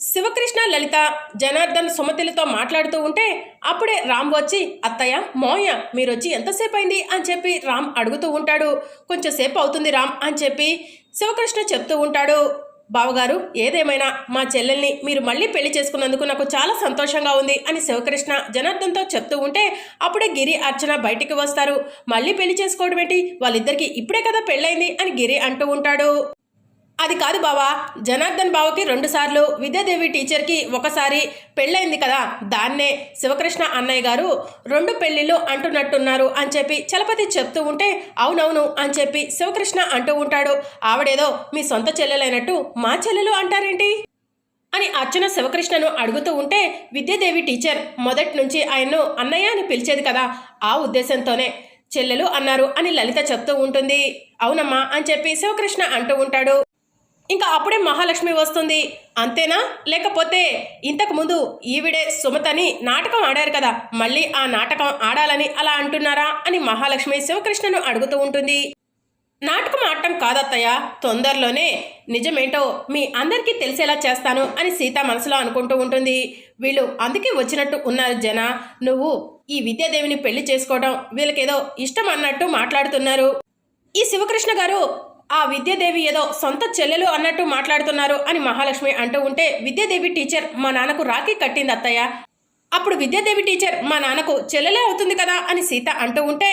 శివకృష్ణ లలిత జనార్దన్ సుమతిలతో మాట్లాడుతూ ఉంటే అప్పుడే రామ్ వచ్చి అత్తయ్య మోయ మీరొచ్చి ఎంతసేపు అయింది అని చెప్పి రామ్ అడుగుతూ ఉంటాడు. కొంచెంసేపు అవుతుంది రామ్ అని చెప్పి శివకృష్ణ చెప్తూ ఉంటాడు. బావగారు ఏదేమైనా మా చెల్లెల్ని మీరు మళ్ళీ పెళ్ళి చేసుకున్నందుకు నాకు చాలా సంతోషంగా ఉంది అని శివకృష్ణ జనార్దన్తో చెప్తూ ఉంటే అప్పుడే గిరి అర్చన బయటికి వస్తారు. మళ్ళీ పెళ్ళి చేసుకోవడం ఏంటి? వాళ్ళిద్దరికీ ఇప్పుడే కదా పెళ్ళైంది అని గిరి అంటూ ఉంటాడు. అది కాదు బావా. జనార్దన్ బావకి రెండుసార్లు విద్యాదేవి టీచర్కి ఒకసారి పెళ్ళైంది కదా. దాన్నే శివకృష్ణ అన్నయ్య గారు రెండు పెళ్ళిళ్ళు అంటున్నట్టున్నారు అని చెప్పి చలపతి చెప్తూ ఉంటే అవునవును అని చెప్పి శివకృష్ణ అంటూ ఉంటాడు. ఆవిడేదో మీ సొంత చెల్లెలైనట్టు మా చెల్లెలు అంటారేంటి? అని అర్చన శివకృష్ణను అడుగుతూ ఉంటే విద్యాదేవి టీచర్ మొదటి నుంచి ఆయన్ను అన్నయ్య అని పిలిచేది కదా. ఆ ఉద్దేశంతోనే చెల్లెలు అన్నారు అని లలిత చెప్తూ ఉంటుంది. అవునమ్మా అని చెప్పి శివకృష్ణ అంటూ ఉంటాడు. ఇంకా అప్పుడే మహాలక్ష్మి వస్తుంది అంతేనా? లేకపోతే ఇంతకుముందు ఈవిడే సుమతని నాటకం ఆడారు కదా మళ్ళీ ఆ నాటకం ఆడాలని అలా అంటున్నారా అని మహాలక్ష్మి శివకృష్ణను అడుగుతూ ఉంటుంది. నాటకం ఆడటం కాదత్తయ్య తొందరలోనే నిజమేంటో మీ అందరికీ తెలిసేలా చేస్తాను అని సీత మనసులో అనుకుంటూ ఉంటుంది. వీళ్ళు అందుకే వచ్చినట్టు ఉన్నారు జన. నువ్వు ఈ విద్యాదేవిని పెళ్ళి చేసుకోవడం వీళ్ళకేదో ఇష్టం అన్నట్టు మాట్లాడుతున్నారు. ఈ శివకృష్ణ గారు ఆ విద్యాదేవి ఏదో సొంత చెల్లెలు అన్నట్టు మాట్లాడుతున్నారు అని మహాలక్ష్మి అంటూ ఉంటే విద్యాదేవి టీచర్ మా నాన్నకు రాఖీ కట్టింది అత్తయ్య. అప్పుడు విద్యాదేవి టీచర్ మా నాన్నకు చెల్లెలే అవుతుంది కదా అని సీత అంటూ ఉంటే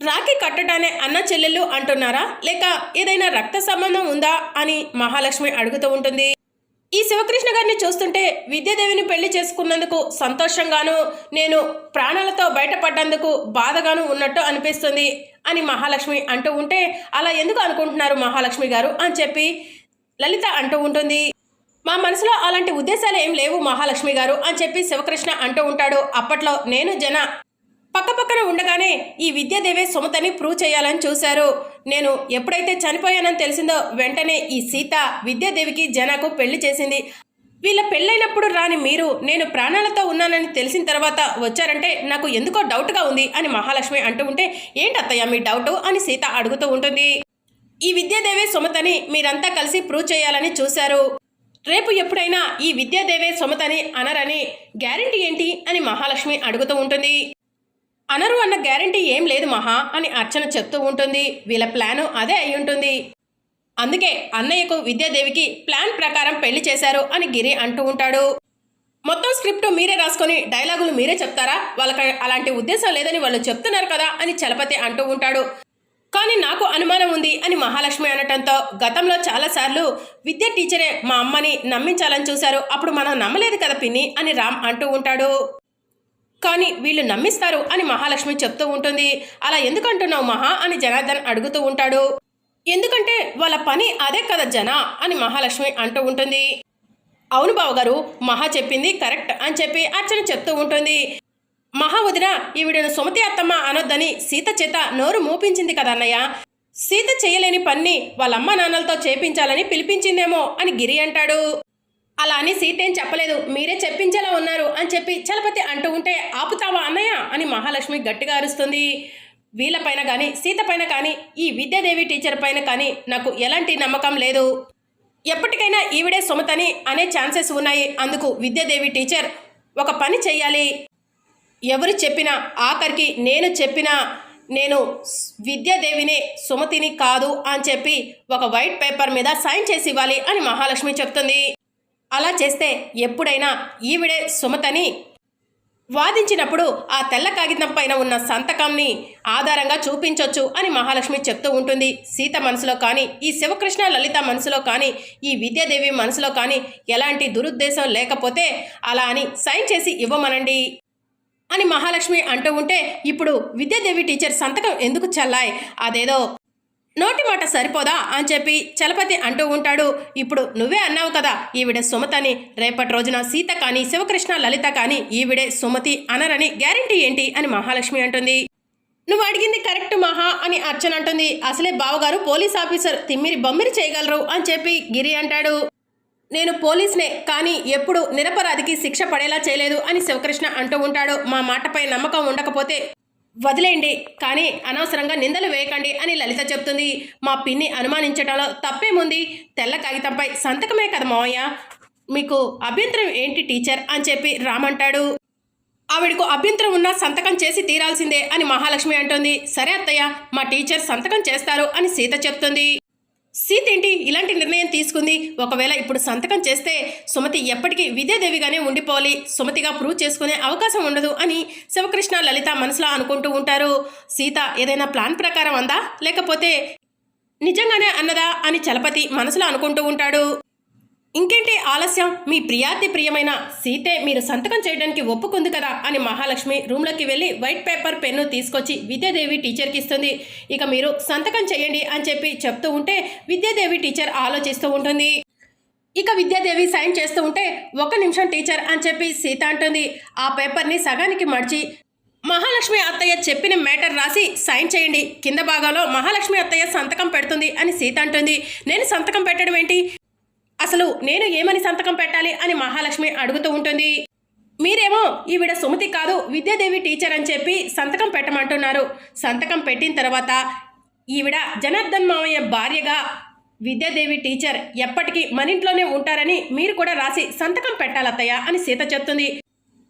రాఖీ కట్టడానే అన్న చెల్లెళ్ళు అంటున్నారా? లేక ఏదైనా రక్త సంబంధం ఉందా? అని మహాలక్ష్మి అడుగుతూ ఉంటుంది. ఈ శివకృష్ణ గారిని చూస్తుంటే విద్యాదేవిని పెళ్ళి చేసుకున్నందుకు సంతోషంగాను నేను ప్రాణాలతో బయటపడ్డందుకు బాధగాను ఉన్నట్టు అనిపిస్తుంది అని మహాలక్ష్మి అంటూ ఉంటే అలా ఎందుకు అనుకుంటున్నారు మహాలక్ష్మి గారు? అని చెప్పి లలిత అంటూ ఉంటుంది. మా మనసులో అలాంటి ఉద్దేశాలు ఏం లేవు మహాలక్ష్మి గారు అని చెప్పి శివకృష్ణ అంటూ ఉంటాడు. అప్పట్లో నేను జన పక్కపక్కన ఉండగానే ఈ విద్యాదేవే సుమతని ప్రూవ్ చేయాలని చూశారు. నేను ఎప్పుడైతే చనిపోయానని తెలిసిందో వెంటనే ఈ సీత విద్యాదేవికి జనకు పెళ్ళి చేసింది. వీళ్ళ పెళ్ళైనప్పుడు రాని మీరు నేను ప్రాణాలతో ఉన్నానని తెలిసిన తర్వాత వచ్చారంటే నాకు ఎందుకో డౌట్గా ఉంది అని మహాలక్ష్మి అంటూ ఉంటే ఏంటత్తయ్య మీ డౌట్? అని సీత అడుగుతూ ఉంటుంది. ఈ విద్యాదేవే సుమతని మీరంతా కలిసి ప్రూవ్ చేయాలని చూశారు. రేపు ఎప్పుడైనా ఈ విద్యాదేవే సుమతని అనరని గ్యారంటీ ఏంటి? అని మహాలక్ష్మి అడుగుతూ ఉంటుంది. అనరు అన్న గ్యారంటీ ఏం లేదు మహా అని అర్చన చెప్తూ ఉంటుంది. వీళ్ళ ప్లాను అదే అయి ఉంటుంది అందుకే అన్నయ్యకు విద్యాదేవికి ప్లాన్ ప్రకారం పెళ్ళి చేశారు అని గిరి అంటూ ఉంటాడు. మొత్తం స్క్రిప్ట్ మీరే రాసుకొని డైలాగులు మీరే చెప్తారా? వాళ్ళకి అలాంటి ఉద్దేశం లేదని వాళ్ళు చెప్తున్నారు కదా అని చలపతి అంటూ ఉంటాడు. కానీ నాకు అనుమానం ఉంది అని మహాలక్ష్మి అనటంతో గతంలో చాలాసార్లు విద్యా టీచరే మా అమ్మని నమ్మించాలని చూశారు. అప్పుడు మనం నమ్మలేదు కదా పిన్ని అని రామ్ అంటూ ఉంటాడు. కానీ వీళ్ళు నమ్మిస్తారు అని మహాలక్ష్మి చెప్తూ ఉంటుంది. అలా ఎందుకంటున్నావు మహా అని జనార్దన్ అడుగుతూ ఉంటాడు. ఎందుకంటే వాళ్ళ పని అదే కదా జన అని మహాలక్ష్మి అంటూ ఉంటుంది. అవును బావగారు మహా చెప్పింది కరెక్ట్ అని చెప్పి అర్చన చెప్తూ ఉంటుంది. మహా వదిన ఈవిడను సుమతి అత్తమ్మ అనొద్దని సీత చేత నోరు మూపించింది కదా అన్నయ్య. సీత చేయలేని పన్ని వాళ్ళమ్మ నాన్నలతో చేపించాలని పిలిపించిందేమో అని గిరి అంటాడు. అలా అని సీతేం చెప్పలేదు. మీరే చెప్పించేలా ఉన్నారు అని చెప్పి చలపతి అంటూ ఉంటే ఆపుతావా అన్నయ్య? అని మహాలక్ష్మి గట్టిగా అరుస్తుంది. వీళ్ళపైన కానీ సీత పైన కానీ ఈ విద్యాదేవి టీచర్ పైన కానీ నాకు ఎలాంటి నమ్మకం లేదు. ఎప్పటికైనా ఈవిడే సుమతని అనే ఛాన్సెస్ ఉన్నాయి. అందుకు విద్యాదేవి టీచర్ ఒక పని చెయ్యాలి. ఎవరు చెప్పినా ఆఖరికి నేను చెప్పినా నేను విద్యాదేవిని విద్యాదేవినే సుమతిని కాదు అని చెప్పి ఒక వైట్ పేపర్ మీద సైన్ చేసి ఇవ్వాలి అని మహాలక్ష్మి చెప్తుంది. అలా చేస్తే ఎప్పుడైనా ఈవిడే సుమతని? వాదించినప్పుడు ఆ తెల్ల కాగితం పైన ఉన్న సంతకంని ఆధారంగా చూపించొచ్చు అని మహాలక్ష్మి చెప్తూ ఉంటుంది. సీత మనసులో కానీ ఈ శివకృష్ణ లలిత మనసులో కానీ ఈ విద్యాదేవి మనసులో కానీ ఎలాంటి దురుద్దేశం లేకపోతే అలా అని సైన్ చేసి ఇవ్వమనండి అని మహాలక్ష్మి అంటూ ఉంటే ఇప్పుడు విద్యాదేవి టీచర్ సంతకం ఎందుకు చల్లాయ్? అదేదో నోటి మాట సరిపోదా అని చెప్పి చలపతి అంటూ ఉంటాడు. ఇప్పుడు నువ్వే అన్నావు కదా ఈవిడ సుమతని. రేపటి రోజున సీత కానీ శివకృష్ణ లలిత కానీ ఈవిడే సుమతి అనరని గ్యారంటీ ఏంటి అని మహాలక్ష్మి అంటుంది. నువ్వు అడిగింది కరెక్ట్ మహా అని అర్చన అంటుంది. అసలే బావగారు పోలీస్ ఆఫీసర్ తిమ్మిరి బొమ్మిరి చేయగలరు అని చెప్పి గిరి అంటాడు. నేను పోలీస్నే కానీ ఎప్పుడు నిరపరాధికి శిక్ష పడేలా చేయలేదు అని శివకృష్ణ అంటూ ఉంటాడు. మా మాటపై నమ్మకం ఉండకపోతే వదిలేయండి కానీ అనవసరంగా నిందలు వేయకండి అని లలిత చెప్తుంది. మా పిన్ని అనుమానించడంలో తప్పేముంది? తెల్ల కాగితంపై సంతకమే కదా మావయ్య? మీకు అభ్యంతరం ఏంటి టీచర్? అని చెప్పి రామంటాడు ఆవిడకు అభ్యంతరం ఉన్నా సంతకం చేసి తీరాల్సిందే అని మహాలక్ష్మి అంటుంది. సరే అత్తయ్య మా టీచర్ సంతకం చేస్తారు అని సీత చెప్తుంది. సీత ఏంటి ఇలాంటి నిర్ణయం తీసుకుంది? ఒకవేళ ఇప్పుడు సంతకం చేస్తే సుమతి ఎప్పటికీ విద్యాదేవిగానే ఉండిపోవాలి. సుమతిగా ప్రూవ్ చేసుకునే అవకాశం ఉండదు అని శివకృష్ణ లలిత మనసులో అనుకుంటూ ఉంటారు. సీత ఏదైనా ప్లాన్ ప్రకారం అందా? లేకపోతే నిజంగానే అన్నదా అని చలపతి మనసులో అనుకుంటూ ఉంటాడు. ఇంకేంటి ఆలస్యం? మీ ప్రియాతి ప్రియమైన సీతే మీరు సంతకం చేయడానికి ఒప్పుకుంది కదా అని మహాలక్ష్మి రూమ్లోకి వెళ్ళి వైట్ పేపర్ పెన్ను తీసుకొచ్చి విద్యాదేవి టీచర్కి ఇస్తుంది. ఇక మీరు సంతకం చేయండి అని చెప్పి చెప్తూ ఉంటే విద్యాదేవి టీచర్ ఆలోచిస్తూ ఉంటుంది. ఇక విద్యాదేవి సైన్ చేస్తూ ఉంటే ఒక నిమిషం టీచర్ అని చెప్పి సీత అంటుంది. ఆ పేపర్ని సగానికి మడిచి మహాలక్ష్మి అత్తయ్య చెప్పిన మేటర్ రాసి సైన్ చేయండి. కింద భాగంలో మహాలక్ష్మి అత్తయ్య సంతకం పెడుతుంది అని సీత అంటుంది. నేను సంతకం పెట్టడం ఏంటి? అసలు నేను ఏమని సంతకం పెట్టాలి అని మహాలక్ష్మి అడుగుతూ ఉంటుంది. మీరేమో ఈవిడ సుమతి కాదు విద్యాదేవి టీచర్ అని చెప్పి సంతకం పెట్టమంటున్నారు. సంతకం పెట్టిన తర్వాత ఈవిడ జనార్దన్ మామయ్య భార్యగా విద్యాదేవి టీచర్ ఎప్పటికీ మన ఇంట్లోనే ఉంటారని మీరు కూడా రాసి సంతకం పెట్టాలత్తయ్య అని సీత చెప్తుంది.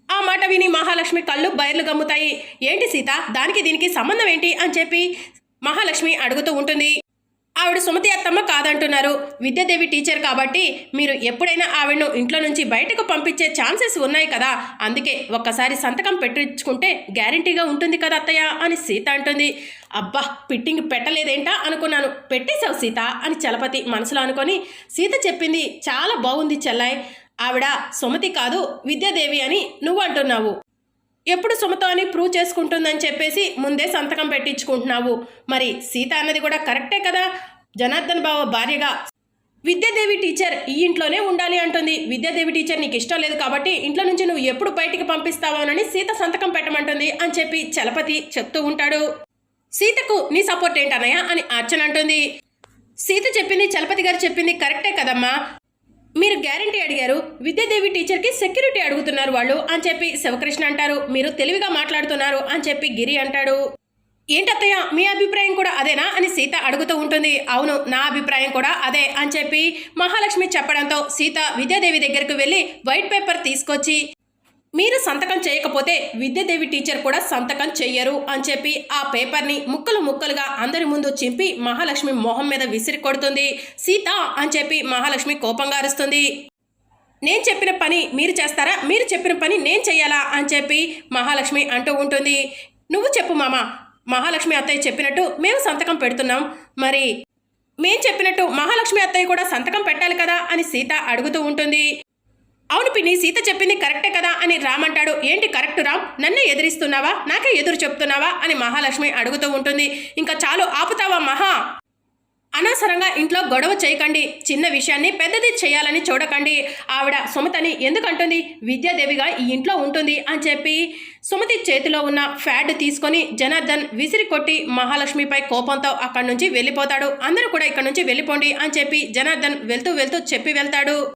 ఆ మాట విని మహాలక్ష్మి కళ్ళు బయర్లు గమ్ముతాయి. ఏంటి సీత దానికి దీనికి సంబంధం ఏంటి అని చెప్పి మహాలక్ష్మి అడుగుతూ ఉంటుంది. ఆవిడ సుమతి అత్తమ్మ కాదంటున్నారు. విద్యాదేవి టీచర్ కాబట్టి మీరు ఎప్పుడైనా ఆవిడను ఇంట్లో నుంచి బయటకు పంపించే ఛాన్సెస్ ఉన్నాయి కదా. అందుకే ఒక్కసారి సంతకం పెట్టించుకుంటే గ్యారంటీగా ఉంటుంది కదా అత్తయ్య అని సీత అంటుంది. అబ్బా పిట్టింగ్ పెట్టలేదేంటా అనుకున్నాను. పెట్టేశావు సీత అని చలపతి మనసులో అనుకొని సీత చెప్పింది చాలా బాగుంది చెల్లాయ్. ఆవిడ సుమతి కాదు విద్యాదేవి అని నువ్వు అంటున్నావు. ఎప్పుడు సుమతో అని ప్రూవ్ చేసుకుంటుందని చెప్పేసి ముందే సంతకం పెట్టించుకుంటున్నావు. మరి సీత అన్నది కూడా కరెక్టే కదా? జనార్దన్ బావ భార్యగా విద్యాదేవి టీచర్ ఈ ఇంట్లోనే ఉండాలి అంటుంది. విద్యాదేవి టీచర్ నీకు ఇష్టం లేదు కాబట్టి ఇంట్లో నుంచి నువ్వు ఎప్పుడు బయటికి పంపిస్తావోనని సీత సంతకం పెట్టమంటుంది అని చెప్పి చలపతి చెప్తూ ఉంటాడు. సీతకు నీ సపోర్ట్ ఏంటన్నయ్య? అని అర్చన అంటుంది. సీత చెప్పింది చలపతి గారు చెప్పింది కరెక్టే కదమ్మా. మీరు గ్యారంటీ అడిగారు విద్యాదేవి టీచర్కి సెక్యూరిటీ అడుగుతున్నారు వాళ్ళు అని చెప్పి శివకృష్ణ అంటారు మీరు తెలివిగా మాట్లాడుతున్నారు అని చెప్పి గిరి అంటాడు. ఏంటత్తయ్య మీ అభిప్రాయం కూడా అదేనా అని సీత అడుగుతూ ఉంటుంది. అవును నా అభిప్రాయం కూడా అదే అని చెప్పి మహాలక్ష్మి చెప్పడంతో సీత విద్యాదేవి దగ్గరకు వెళ్ళి వైట్ పేపర్ తీసుకొచ్చి మీరు సంతకం చేయకపోతే విద్యాదేవి టీచర్ కూడా సంతకం చెయ్యరు అని చెప్పి ఆ పేపర్ని ముక్కలు ముక్కలుగా అందరి ముందు చింపి మహాలక్ష్మి మొహం మీద విసిరి కొడుతుంది. సీత అని చెప్పి మహాలక్ష్మి కోపంగా అరుస్తుంది. నేను చెప్పిన పని మీరు చేస్తారా? మీరు చెప్పిన పని నేను చెయ్యాలా? అని చెప్పి మహాలక్ష్మి అంటూ ఉంటుంది. నువ్వు చెప్పు మామ. మహాలక్ష్మి అత్తయ్య చెప్పినట్టు మేము సంతకం పెడుతున్నాం. మరి మేం చెప్పినట్టు మహాలక్ష్మి అత్తయ్య కూడా సంతకం పెట్టాలి కదా అని సీత అడుగుతూ ఉంటుంది. అవును పిన్ని సీత చెప్పింది కరెక్టే కదా అని రామ్ అంటాడు. ఏంటి కరెక్ట్ రామ్? నన్నే ఎదిరిస్తున్నావా? నాకే ఎదురు చెప్తున్నావా? అని మహాలక్ష్మి అడుగుతూ ఉంటుంది. ఇంకా చాలు ఆపుతావా మహా? అనవసరంగా ఇంట్లో గొడవ చేయకండి. చిన్న విషయాన్ని పెద్దది చేయాలని చూడకండి. ఆవిడ సుమతని ఎందుకంటుంది? విద్యాదేవిగా ఈ ఇంట్లో ఉంటుంది అని చెప్పి సుమతి చేతిలో ఉన్న ఫ్యాడ్ తీసుకొని జనార్దన్ విసిరి కొట్టి మహాలక్ష్మిపై కోపంతో అక్కడి నుంచి వెళ్ళిపోతాడు. అందరూ కూడా ఇక్కడ నుంచి వెళ్ళిపోండి అని చెప్పి జనార్దన్ వెళ్తూ వెళ్తూ చెప్పి వెళ్తాడు.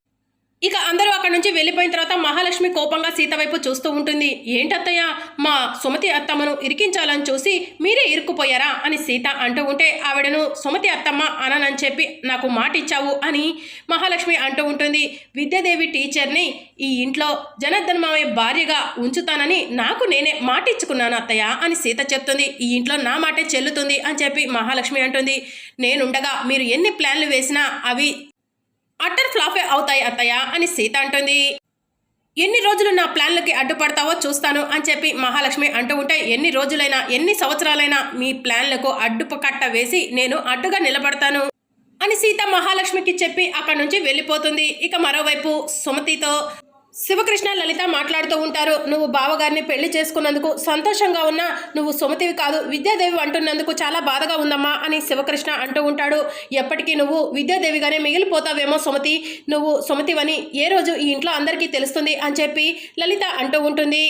ఇక అందరూ అక్కడి నుంచి వెళ్ళిపోయిన తర్వాత మహాలక్ష్మి కోపంగా సీత వైపు చూస్తూ ఉంటుంది. ఏంటత్తయ్య మా సుమతి అత్తమ్మను ఇరికించాలని చూసి మీరే ఇరుక్కుపోయారా? అని సీత అంటూ ఉంటే ఆవిడను సుమతి అత్తమ్మ అననని చెప్పి నాకు మాట ఇచ్చావు అని మహాలక్ష్మి అంటూ ఉంటుంది. విద్యాదేవి టీచర్ని ఈ ఇంట్లో జనార్దన్ మావయ్య భార్యగా ఉంచుతానని నాకు నేనే మాట ఇచ్చుకున్నాను అత్తయ్య అని సీత చెప్తుంది. ఈ ఇంట్లో నా మాటే చెల్లుతుంది అని చెప్పి మహాలక్ష్మి అంటుంది. నేనుండగా మీరు ఎన్ని ప్లాన్లు వేసినా అవి అట్టర్ ఫ్లాఫే అవుతాయి అత్తయ్య అని సీత అంటుంది. ఎన్ని రోజులు నా ప్లాన్లకి అడ్డుపడతావో చూస్తాను అని చెప్పి మహాలక్ష్మి అంటూ ఉంటే ఎన్ని రోజులైనా ఎన్ని సంవత్సరాలైనా మీ ప్లాన్లకు అడ్డుపు కట్ట వేసి నేను అడ్డుగా నిలబడతాను అని సీత మహాలక్ష్మికి చెప్పి అక్కడి నుంచి వెళ్ళిపోతుంది. ఇక మరోవైపు సుమతితో శివకృష్ణ లలిత మాట్లాడుతూ ఉంటారు నువ్వు బావగారిని పెళ్ళి చేసుకున్నందుకు సంతోషంగా ఉన్నా నువ్వు సుమతివి కాదు విద్యాదేవి అంటున్నందుకు చాలా బాధగా ఉందమ్మా అని శివకృష్ణ అంటూ ఉంటాడు. ఎప్పటికీ నువ్వు విద్యాదేవిగానే మిగిలిపోతావేమో సుమతి నువ్వు సుమతివని ఏ రోజు ఈ ఇంట్లో అందరికీ తెలుస్తుంది అని చెప్పి లలిత అంటూ ఉంటుంది.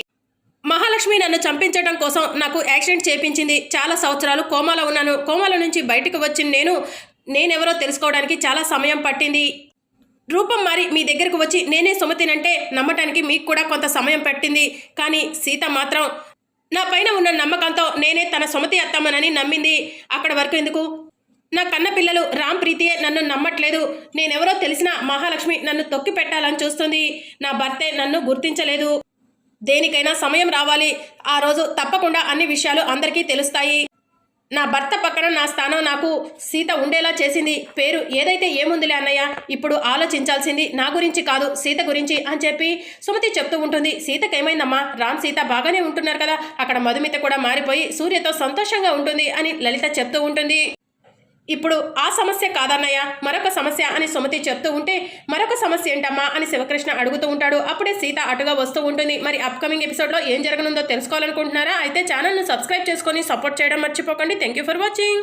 మహాలక్ష్మి నన్ను చంపించడం కోసం నాకు యాక్సిడెంట్ చేపించింది చాలా సంవత్సరాలు కోమాలో ఉన్నాను కోమాలో నుంచి బయటకు వచ్చిన నేను నేనెవరో తెలుసుకోవడానికి చాలా సమయం పట్టింది రూపం మారి మీ దగ్గరకు వచ్చి నేనే సుమతినంటే నమ్మటానికి మీకు కూడా కొంత సమయం పట్టింది. కానీ సీత మాత్రం నా పైన ఉన్న నమ్మకంతో నేనే తన సుమతి అత్తమ్మనని నమ్మింది. అక్కడ వరకు ఎందుకు? నా కన్న పిల్లలు రామ్ ప్రీతియే నన్ను నమ్మట్లేదు. నేనెవరో తెలిసిన మహాలక్ష్మి నన్ను తొక్కి పెట్టాలని చూస్తుంది. నా భర్తే నన్ను గుర్తించలేదు. దేనికైనా సమయం రావాలి. ఆ రోజు తప్పకుండా అన్ని విషయాలు అందరికీ తెలుస్తాయి. నా భర్త పక్కన నా స్థానం నాకు సీత ఉండేలా చేసింది. పేరు ఏదైతే ఏముందిలే అన్నయ్య? ఇప్పుడు ఆలోచించాల్సింది నా గురించి కాదు సీత గురించి అని చెప్పి సుమతి చెప్తూ ఉంటుంది. సీతకేమైందమ్మా? రామ్ సీత బాగానే ఉంటున్నారు కదా. అక్కడ మధుమిత కూడా మారిపోయి సూర్యతో సంతోషంగా ఉంటుంది అని లలిత చెప్తూ ఉంటుంది. ఇప్పుడు ఆ సమస్య కాదన్నయ్య మరొక సమస్య అని సుమతి చెప్తూ ఉంటే మరొక సమస్య ఏంటమ్మా అని శివకృష్ణ అడుగుతూ ఉంటాడు. అప్పుడే సీత అటుగా వస్తూ ఉంటుంది. మరి అప్కమింగ్ ఎపిసోడ్లో ఏం జరగనుందో తెలుసుకోవాలనుకుంటున్నారా? అయితే ఛానల్ను సబ్స్క్రైబ్ చేసుకొని సపోర్ట్ చేయడం మర్చిపోకండి. Thank you for watching